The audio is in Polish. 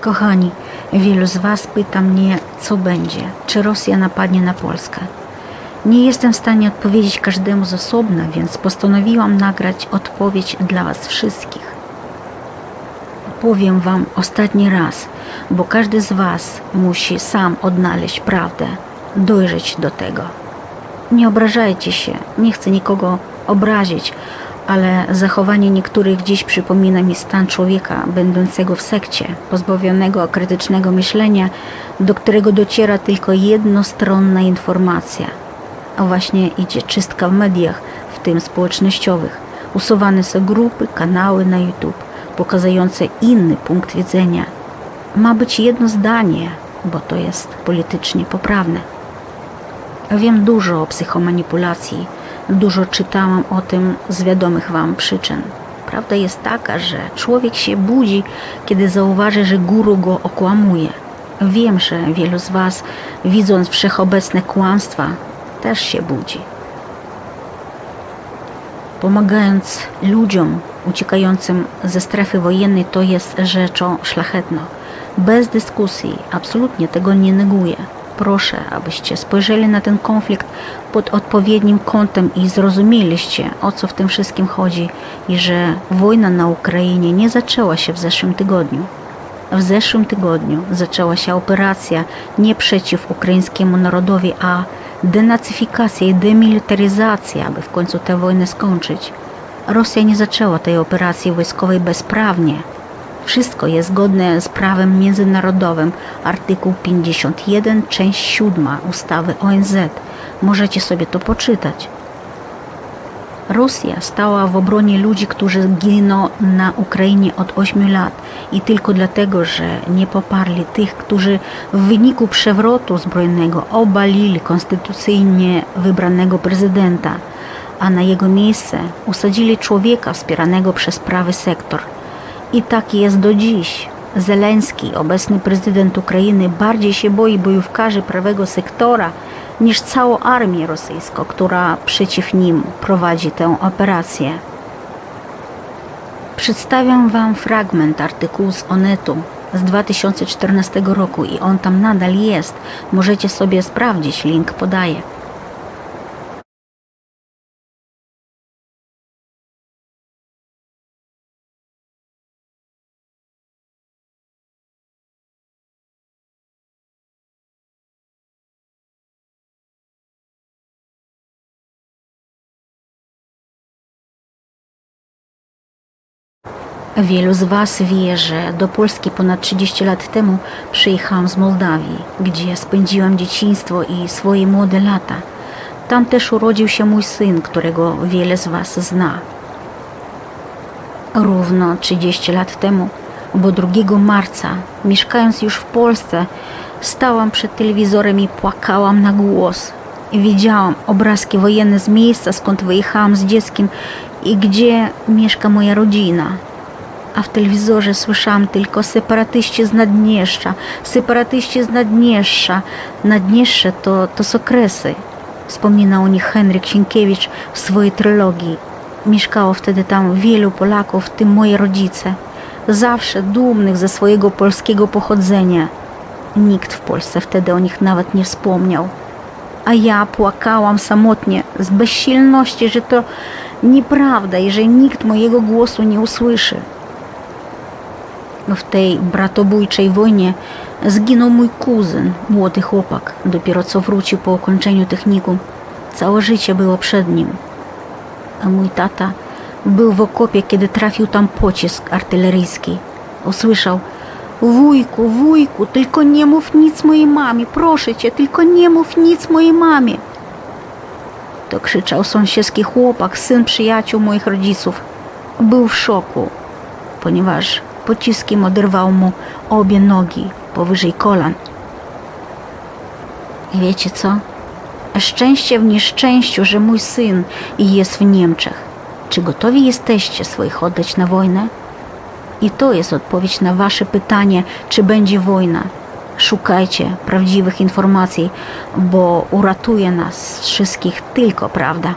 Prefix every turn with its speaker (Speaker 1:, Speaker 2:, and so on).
Speaker 1: Kochani, wielu z Was pyta mnie, co będzie, czy Rosja napadnie na Polskę. Nie jestem w stanie odpowiedzieć każdemu z osobna, więc postanowiłam nagrać odpowiedź dla Was wszystkich. Powiem Wam ostatni raz, bo każdy z Was musi sam odnaleźć prawdę, dojrzeć do tego. Nie obrażajcie się, nie chcę nikogo obrazić, ale zachowanie niektórych dziś przypomina mi stan człowieka będącego w sekcie, pozbawionego krytycznego myślenia, do którego dociera tylko jednostronna informacja. A właśnie idzie czystka w mediach, w tym społecznościowych. Usuwane są grupy, kanały na YouTube, pokazujące inny punkt widzenia. Ma być jedno zdanie, bo to jest politycznie poprawne. Wiem dużo o psychomanipulacji, dużo czytałam o tym z wiadomych Wam przyczyn. Prawda jest taka, że człowiek się budzi, kiedy zauważy, że guru go okłamuje. Wiem, że wielu z Was, widząc wszechobecne kłamstwa, też się budzi. Pomagając ludziom uciekającym ze strefy wojennej, to jest rzeczą szlachetną. Bez dyskusji, absolutnie tego nie neguję. Proszę, abyście spojrzeli na ten konflikt pod odpowiednim kątem i zrozumieliście, o co w tym wszystkim chodzi i że wojna na Ukrainie nie zaczęła się w zeszłym tygodniu. W zeszłym tygodniu zaczęła się operacja nie przeciw ukraińskiemu narodowi, a denacyfikacja i demilitaryzacja, aby w końcu tę wojnę skończyć. Rosja nie zaczęła tej operacji wojskowej bezprawnie. Wszystko jest zgodne z prawem międzynarodowym. Artykuł 51, część 7 ustawy ONZ. Możecie sobie to poczytać. Rosja stała w obronie ludzi, którzy giną na Ukrainie od 8 lat i tylko dlatego, że nie poparli tych, którzy w wyniku przewrotu zbrojnego obalili konstytucyjnie wybranego prezydenta, a na jego miejsce usadzili człowieka wspieranego przez prawy sektor. I tak jest do dziś. Zeleński, obecny prezydent Ukrainy, bardziej się boi bojówkarzy prawego sektora niż całą armię rosyjską, która przeciw nim prowadzi tę operację. Przedstawiam Wam fragment artykułu z Onetu z 2014 roku i on tam nadal jest. Możecie sobie sprawdzić, link podaję. Wielu z Was wie, że do Polski ponad 30 lat temu przyjechałam z Mołdawii, gdzie spędziłam dzieciństwo i swoje młode lata. Tam też urodził się mój syn, którego wiele z Was zna. Równo 30 lat temu, bo 2 marca, mieszkając już w Polsce, stałam przed telewizorem i płakałam na głos. Widziałam obrazki wojenne z miejsca, skąd wyjechałam z dzieckiem i gdzie mieszka moja rodzina a w telewizorze słyszałam tylko separatyści z Naddniestrza, separatyści z Naddniestrza. Naddniestrze to, to są Kresy. Wspomina o nich Henryk Sienkiewicz w swojej trylogii. Mieszkało wtedy tam wielu Polaków, w tym moi rodzice. Zawsze dumnych ze swojego polskiego pochodzenia. Nikt w Polsce wtedy o nich nawet nie wspomniał. A ja płakałam samotnie z bezsilności, że to nieprawda i że nikt mojego głosu nie usłyszy w tej bratobójczej wojnie zginął mój kuzyn, młody chłopak, dopiero co wrócił po ukończeniu technikum. Całe życie było przed nim. A mój tata był w okopie, kiedy trafił tam pocisk artyleryjski. Usłyszał Wujku, wujku, tylko nie mów nic mojej mamie, proszę cię, tylko nie mów nic mojej mamie. To krzyczał sąsiedzki chłopak, syn przyjaciół moich rodziców. Był w szoku, ponieważ pociskiem oderwał mu obie nogi powyżej kolan. I wiecie co? Szczęście w nieszczęściu, że mój syn jest w Niemczech. Czy gotowi jesteście swoich oddać na wojnę? I to jest odpowiedź na wasze pytanie, czy będzie wojna. Szukajcie prawdziwych informacji, bo uratuje nas wszystkich tylko prawda.